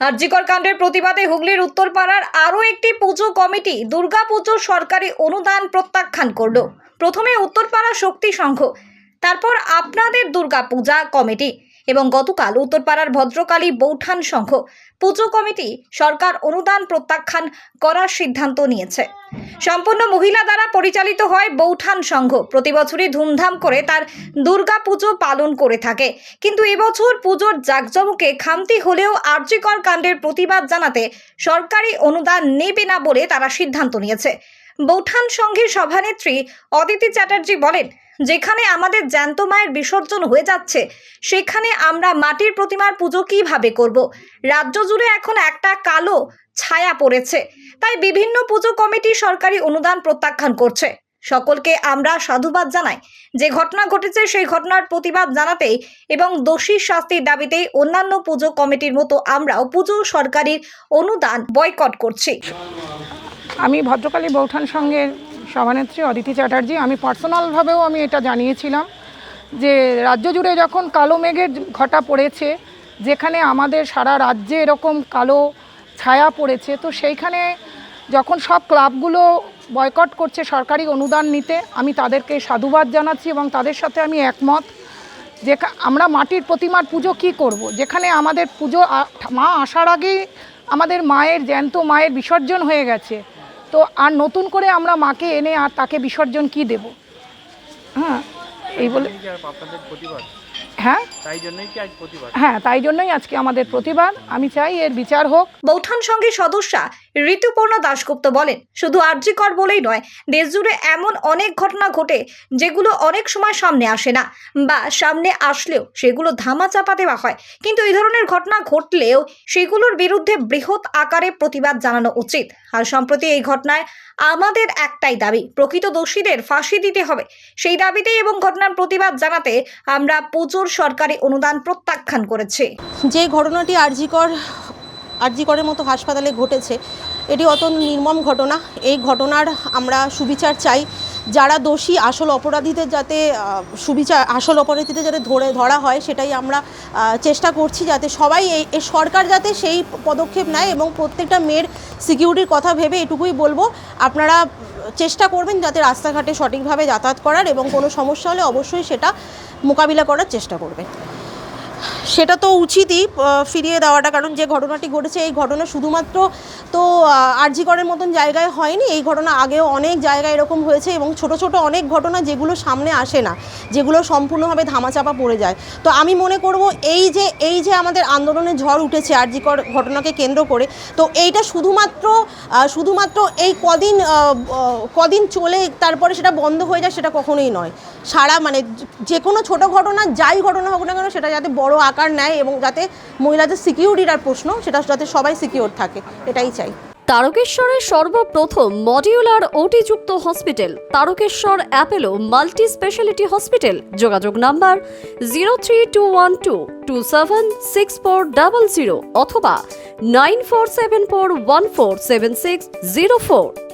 আরজিকর কাণ্ডের প্রতিবাদে হুগলির উত্তরপাড়ার আরও একটি পুজো কমিটি দুর্গাপুজো সরকারি অনুদান প্রত্যাখ্যান করল। প্রথমে উত্তরপাড়া শক্তি সংঘ, তারপর আপনাদের দুর্গাপূজা কমিটি। এবং গতকাল উত্তরপাড়ার ভদ্রকালী বৌঠান সংঘ পুজো কমিটি সরকার অনুদান প্রত্যাখ্যান করার সিদ্ধান্ত নিয়েছে। সম্পূর্ণ মহিলা দ্বারা পরিচালিত হয় বৌঠান সংঘ। প্রতি বছরই ধুমধাম করে তার দুর্গা পুজো পালন করে থাকে। কিন্তু এবছর পুজোর জাঁকজমকে খামতি হলেও আর্যিকর কাণ্ডের প্রতিবাদ জানাতে সরকারি অনুদান নেবে না বলে তারা সিদ্ধান্ত নিয়েছে। বৌঠান সংঘের সভানেত্রী অদিতি চ্যাটার্জি বলেন যেখানে আমাদের জ্যান্ত মায়ের বিসর্জন হয়ে যাচ্ছে, সেখানে আমরা মাটির প্রতিমার পুজো কীভাবে করব? রাজ্য জুড়ে এখন একটা কালো ছায়া পড়েছে, তাই বিভিন্ন পুজো কমিটি সরকারি অনুদান প্রত্যাখ্যান করছে। সকলকে আমরা সাধুবাদ জানাই। যে ঘটনা ঘটেছে, সেই ঘটনার প্রতিবাদ জানাতেই এবং দোষী শাস্তির দাবিতেই অন্যান্য পুজো কমিটির মতো আমরাও পুজো সরকারির অনুদান বয়কট করছি। আমি ভদ্রকালী বৌঠান সঙ্গের সভানেত্রী অদিতি চ্যাটার্জি, আমি পার্সোনালভাবেও আমি এটা জানিয়েছিলাম যে রাজ্য জুড়ে যখন কালো মেঘের ঘটা পড়েছে, যেখানে আমাদের সারা রাজ্যে এরকম কালো ছায়া পড়েছে, তো সেইখানে যখন সব ক্লাবগুলো বয়কট করছে সরকারি অনুদান নিতে, আমি তাদেরকে সাধুবাদ জানাচ্ছি এবং তাদের সাথে আমি একমত যে আমরা মাটির প্রতিমার পুজো কি করব। যেখানে আমাদের পুজো মা আসার আগেই আমাদের মায়ের জ্যান্ত মায়ের বিসর্জন হয়ে গেছে তো আর নতুন করে আমরা মাকে এনে আর তাকে বিসর্জন কি দেব? হ্যাঁ এই বলে হ্যাঁ? তাই জন্যই কি আজ প্রতিবাদ? হ্যাঁ তাই জন্যই আজকে আমাদের প্রতিবাদ। আমি চাই এর বিচার হোক। বৌঠান সঙ্গে সদস্যা ঋতুপর্ণা দাশগুপ্ত বলেন, শুধু আর্যিকর বলেই নয়, দেশজুড়ে এমন অনেক ঘটনা ঘটে যেগুলো অনেক সময় সামনে আসে না বা সামনে আসলেও সেগুলো ধামা চাপা দেওয়া হয়। কিন্তু এই ধরনের ঘটনা ঘটলেও সেগুলোর বিরুদ্ধে বৃহৎ আকারে প্রতিবাদ জানানো উচিত। আর সম্প্রতি এই ঘটনায় আমাদের একটাই দাবি, প্রকৃত দোষীদের ফাঁসি দিতে হবে। সেই দাবিতেই এবং ঘটনার প্রতিবাদ জানাতে আমরা পুজোর সরকারি অনুদান প্রত্যাখ্যান করেছি। যে ঘটনাটি আরজিকর আরজিকরের মতো হাসপাতালে ঘটেছে। এটি অত নির্মম ঘটনা। এই ঘটনার আমরা সুবিচার চাই। যারা দোষী আসল অপরাধীদের যাতে সুবিচার, আসল অপরাধীদের যাতে ধরে, ধরা হয়, সেটাই আমরা চেষ্টা করছি যাতে সবাই এই সরকার যাতে সেই পদক্ষেপ নেয় এবং প্রত্যেকটা মেয়ের সিকিউরিটির কথা ভেবে এটুকুই বলব। আপনারা চেষ্টা করবেন যাতে রাস্তাঘাটে সঠিকভাবে যাতায়াত করার এবং কোনো সমস্যা হলে অবশ্যই সেটা মোকাবিলা করার চেষ্টা করবেন। সেটা তো উচিতই ফিরিয়ে দেওয়াটা। কারণ যে ঘটনাটি ঘটেছে, এই ঘটনা শুধুমাত্র তো আরজিকরের মতন জায়গায় হয়নি। এই ঘটনা আগেও অনেক জায়গায় এরকম হয়েছে এবং ছোট ছোট অনেক ঘটনা যেগুলো সামনে আসে না, যেগুলো সম্পূর্ণভাবে ধামাচাপা পড়ে যায়। তো আমি মনে করব, এই যে এই যে আমাদের আন্দোলনের ঝড় উঠেছে আরজিকর ঘটনাকে কেন্দ্র করে, তো এইটা শুধুমাত্র শুধুমাত্র এই কদিন কদিন চলে তারপরে সেটা বন্ধ হয়ে যায় সেটা কখনোই নয়। সারা মানে যে- যে কোনো ছোট ঘটনা, যাই ঘটনা হোক না কেন, সেটা যাতে বড় আকার নেয় এবং যাতে মহিলাদের সিকিউরিটির প্রশ্ন, সেটা যাতে সবাই সিকিউর থাকে, এটাই চাই। তারকেশ্বরের সর্বপ্রথম modular ওটিযুক্ত hospital Tarakeswar Apollo multi speciality hospital যোগাযোগ number zero three two one two two seven six four double zero অথবা nine four seven four one four seven six zero four